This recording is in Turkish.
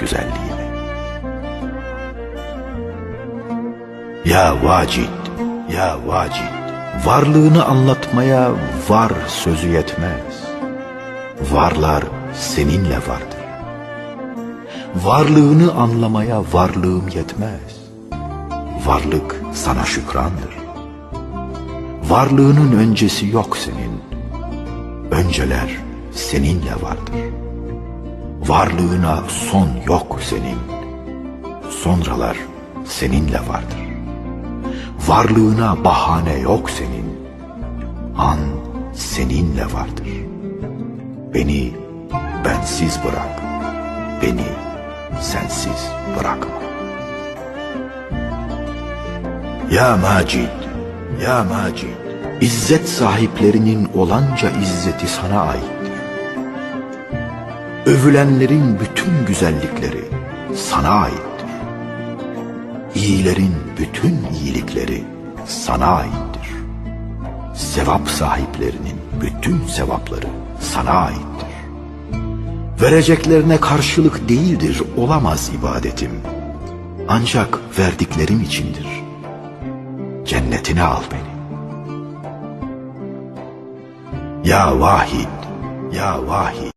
güzelliğini. Ya vacid, ya vacid, varlığını anlatmaya var sözü yetmez. Varlar seninle vardır. Varlığını anlamaya varlığım yetmez. Varlık sana şükrandır. Varlığının öncesi yok senin. Önceler seninle vardır. Varlığına son yok senin. Sonralar seninle vardır. Varlığına bahane yok senin. An seninle vardır. Beni bensiz bırak. Beni sensiz bırakma. Ya Macid, ya Macid, İzzet sahiplerinin olanca izzeti sana aittir. Övülenlerin bütün güzellikleri sana aittir. İyilerin bütün iyilikleri sana aittir. Sevap sahiplerinin bütün sevapları sana aittir. Vereceklerine karşılık değildir, olamaz ibadetim. Ancak verdiklerim içindir. Cennetine al beni. Ya Vahid, Ya Vahid,